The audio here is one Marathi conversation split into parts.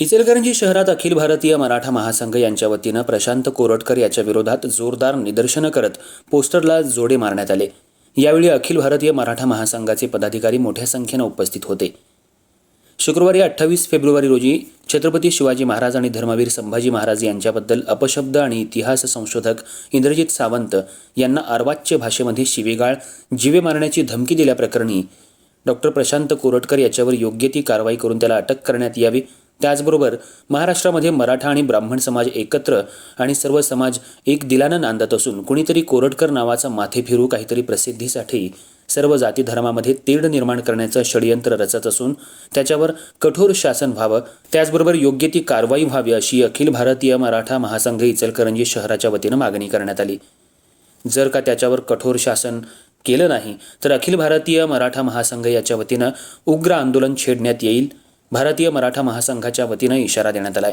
इचलकरंजी शहरात अखिल भारतीय मराठा महासंघ यांच्या वतीनं प्रशांत कोरटकर याच्या विरोधात जोरदार निदर्शनं करत पोस्टरला जोडे मारण्यात आले. यावेळी अखिल भारतीय मराठा महासंघाचे पदाधिकारी मोठ्या संख्येनं उपस्थित होते. शुक्रवारी अठ्ठावीस फेब्रुवारी रोजी छत्रपती शिवाजी महाराज आणि धर्मवीर संभाजी महाराज यांच्याबद्दल अपशब्द आणि इतिहास संशोधक इंद्रजित सावंत यांना अर्वाच्य भाषेमध्ये शिवीगाळ जीवे मारण्याची धमकी दिल्याप्रकरणी डॉक्टर प्रशांत कोरटकर याच्यावर योग्य ती कारवाई करून त्याला अटक करण्यात यावी त्याचबरोबर महाराष्ट्रामध्ये मराठा आणि ब्राह्मण समाज एकत्र आणि सर्व समाज एक दिलानं नांदत असून कुणीतरी कोरटकर नावाचा माथे फिरू काहीतरी प्रसिद्धीसाठी सर्व जाती धर्मामध्ये तेढ निर्माण करण्याचं षडयंत्र रचत असून त्याच्यावर कठोर शासन व्हावं त्याचबरोबर योग्य ती कारवाई व्हावी अशी अखिल भारतीय मराठा महासंघ इचलकरंजी शहराच्या वतीनं मागणी करण्यात आली. जर का त्याच्यावर कठोर शासन केलं नाही तर अखिल भारतीय मराठा महासंघ याच्या वतीनं उग्र आंदोलन छेडण्यात येईल. भारतीय मराठा महासंघाच्या वतीनं इशारा देण्यात आलाय.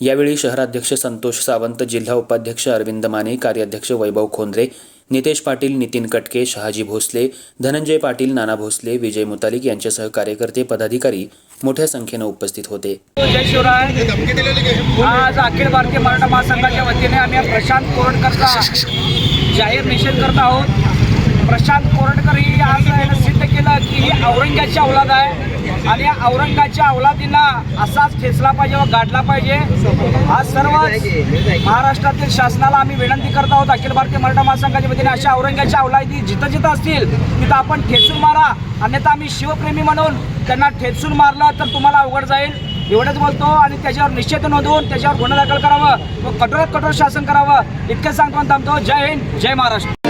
यावेळी शहराध्यक्ष संतोष सावंत जिल्हा उपाध्यक्ष अरविंद माने कार्याध्यक्ष वैभव खोंद्रे नितेश पाटील नितीन कटके शहाजी भोसले धनंजय पाटील नाना भोसले विजय मुतालिक यांच्यासह कार्यकर्ते पदाधिकारी मोठ्या संख्येनं उपस्थित होते. जय शिवराय. आज अखिल भारतीय मराठा महासंघाच्या वतीने आम्ही प्रशांत कोरटकरचा जाहीर निषेध करत आहोत. प्रशांत कोरटकर ही आज सिद्ध केलं की ही औरंगाची औलाद आहे. आणि औरंगाच्या औलादींना असाच ठेचला पाहिजे व गाडला पाहिजे. आज सर्व महाराष्ट्रातील शासनाला आम्ही विनंती करत आहोत. अखिल भारतीय मराठा महासंघाच्या वतीने अशा औरंगाच्या अवलादी जिथं जिथं असतील तिथं आपण ठेचून मारा. अन्यथा आम्ही शिवप्रेमी म्हणून त्यांना ठेचून मारलं तर तुम्हाला अवघड जाईल. एवढंच बोलतो आणि त्याच्यावर निश्चित नोंदवून त्याच्यावर गुन्हा दाखल करावं व कठोरात कठोर शासन करावं. इतकं सांगतो आणि थांबतो. जय हिंद जय महाराष्ट्र.